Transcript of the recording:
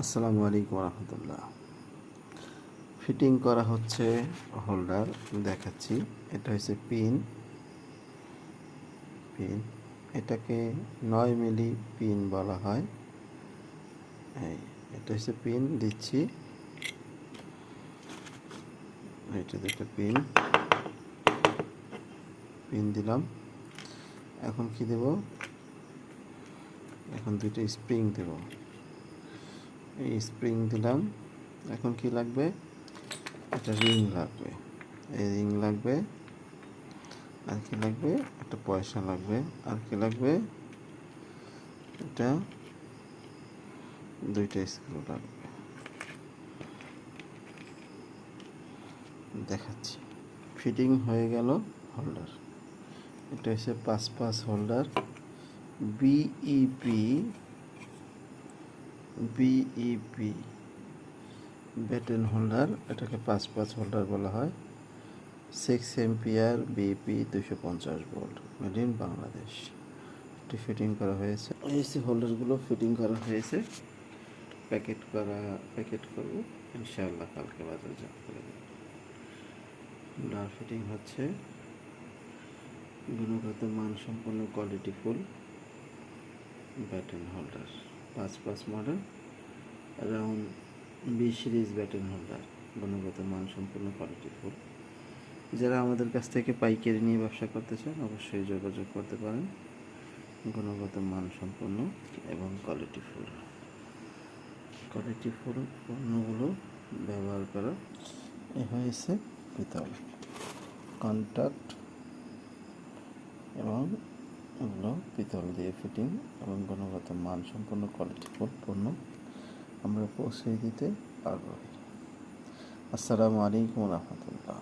আসসালামু আলাইকুম রহমতুল্লাহ। ফিটিং করা হচ্ছে হোল্ডার দেখাচ্ছি। এটা হচ্ছে পিন পিন এটাকে নয় মিলি পিন বলা হয়। এটা হচ্ছে পিন দিচ্ছি। এটা দুটো পিন পিন দিলাম। এখন কি দেব? এখন দুইটা স্প্রিং দেবো। এই স্প্রিং দিলাম। এখন কি লাগবে? একটা রিং লাগবে। এই রিং লাগবে। আর কি লাগবে? একটা পয়সা লাগবে। আর কি লাগবে? এটা দুইটা স্ক্রু লাগবে। দেখাচ্ছি। ফিটিং হয়ে গেল হোল্ডার এটা হচ্ছে পাঁচ পাঁচ holder BEP BEP batten holder এটাকে পাঁচ পাঁচ হোল্ডার বলা হয়। সিক্স এমপিআর বিপি দুশো পঞ্চাশ ভোল্ট মেড ইন বাংলাদেশ এটি ফিটিং করা হয়েছে। এসি হোল্ডারগুলো ফিটিং করা হয়েছে। প্যাকেট করা প্যাকেট করব। ইনশাআল্লাহ কালকে বাজার জাত করে দেব হোল্ডার ফিটিং হচ্ছে। গুণগত মানসম্পন্ন কোয়ালিটি ফুল ব্যাটেন হোল্ডার পাঁচ পাঁচ model around B series batten holder গুণগত মান সম্পূর্ণ কোয়ালিটি ফুল যারা আমাদের কাছ থেকে পাইকারি নিয়ে ব্যবসা করতে চান, অবশ্যই যোগাযোগ করতে পারেন। গুণগত মান সম্পন্ন এবং কোয়ালিটি ফুল কোয়ালিটি ফুল পণ্যগুলো ব্যবহার করা হয়েছে পিতল কন্ট্যাক্ট এবং এগুলো পিতল দিয়ে ফিটিং এবং গুণগত মান সম্পন্ন কোয়ালিটিফুল পণ্য আমরা পৌঁছে দিতে আগ্রহী আসসালামু আলাইকুম রহমতুল্লাহ।